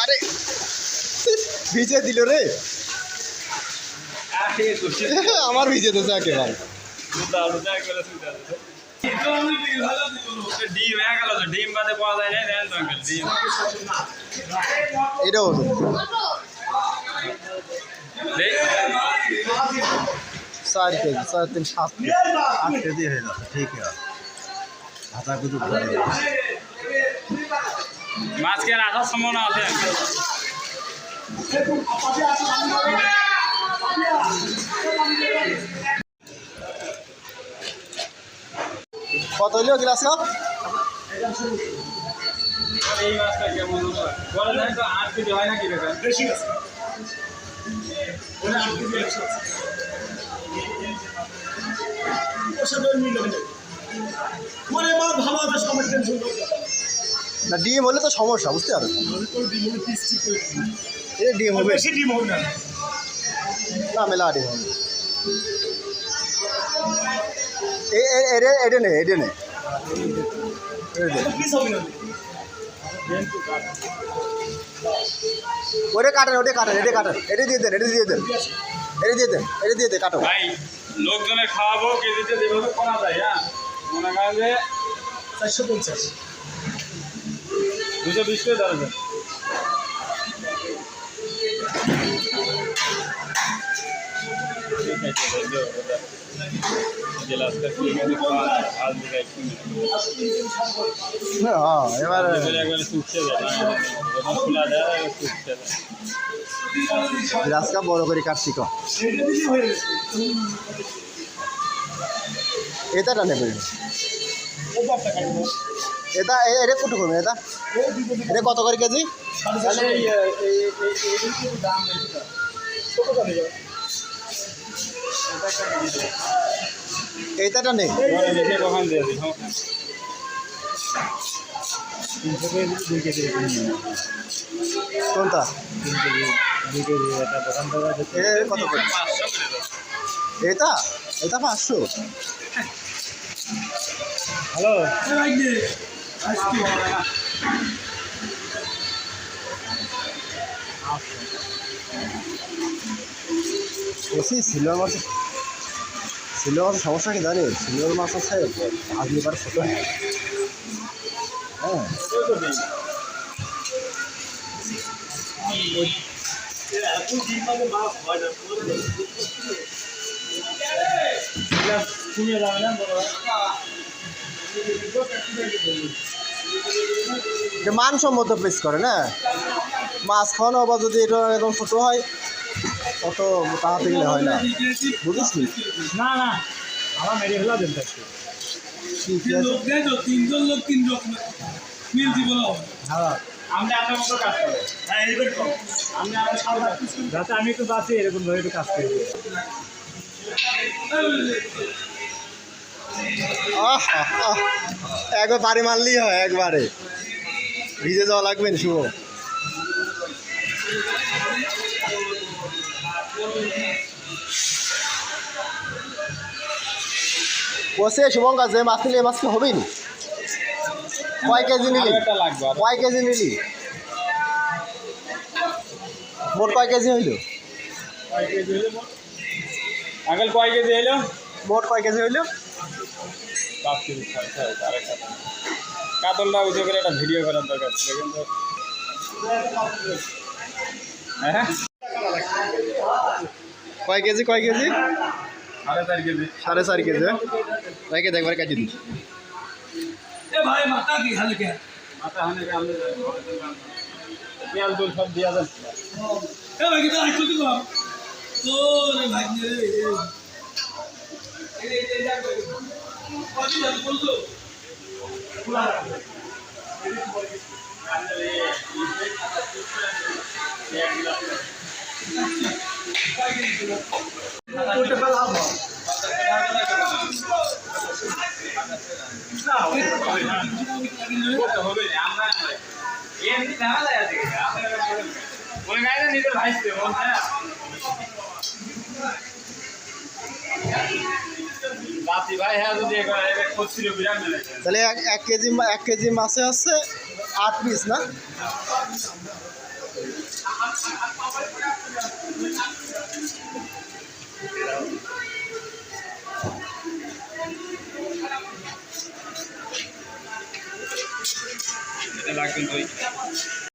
আরে, ভিজে দিল রে। আমার ভিজে দেশে একেবারে। এটা তিন সাত আট কেজি হয়ে যাবে ঠিক আছে। ভাতা কিছু আজকে আসার সম্ভাবনা আছে। কত হইল গ্লাস কাপ? এই মাছটা কেমন বলে নাই তো আট কেজি হয় নাকি বেকার বেশি আছে তোমার এবার ভালো হবে সবার টেনশন না ডিম হলে তো সমস্যা বুঝতে পারো। ডিম। এটা হবে। বেশি ডিম হবে না। না মেলা ডিম হবে। নে এডে নে কাটেন ওটা কাটেন এটা কাটেন। এটা দিয়ে দেন এটা দিয়ে দেন। এটা দিয়ে দেন এটা দিয়ে দেন কাটো ভাই লোকজনের খাওয়াবো কেজিতে যেভাবে করা যায় হ্যাঁ? মনে করেন যে চারশো পঞ্চাশ। দুশো বিশ করে একটু হ্যাঁ গ্লাস কাপ বড় করে কাটছি কম এটা দিলে হয়ে এটা এটা কত করবে এটা? এটা কত করে কেজি? এইটাটা নেই? কোনটা? কত করে? এটা এটা পাঁচশো। হ্যালো। বলছি সিলভার মাছ সিলভার মাছের সমস্যা কি জানি সিলভার মাছ আছে ভাজ নিবার ছোট। হয় হ্যাঁ। এটা মানসম্মত পিস করে না? মাছ খাওয়ানো আবার যদি এটা একদম ছোটো হয় অত তাহাতে গেলে হয় না। বুঝিস না? না আমার মেরে ফেলা দেন তিনজন লোক তিন রকম মিল জীবন হ্যাঁ। আমরা আপনার মতো কাজ করি। হ্যাঁ এইবার আমরা আমার সাত যাতে আমি একটু বাঁচি এরকম ধরে একটু কাজ করি। একবার বাড়ি মারলেই হয় একবারে। ভিজে যাওয়া লাগবে না শুভ। বসে শুভঙ্কর যে মাছ নিলে মাছ কি হবেই নি? কয় কেজি নিলি? কয় কেজি নিলি? মোট কয় কেজি হইল? আঙ্কেল কয় কেজি এলো মোট কয় কেজি হইল? পাঁচ কেজি ছয় ছয় আরেকটা কাতলটা উঠে করে একটা ভিডিও করার দরকার ছিল কিন্তু হ্যাঁ কয় কেজি কয় কেজি সাড়ে চার কেজি সাড়ে চার কেজি হ্যাঁ? রেখে দেখবার কাটি দিই এ ভাই মাথা কি খালি মাথা হানে আমরা পেঁয়াজ দুল সব দিয়া যান এ ভাই কিন্তু আইতো তো তো রে ভাই রে আমরা নিজের ভাইসতে মন হ্যাঁ? তাহলে এক কেজি এক কেজি মাছে হচ্ছে আট পিস না? লাগবে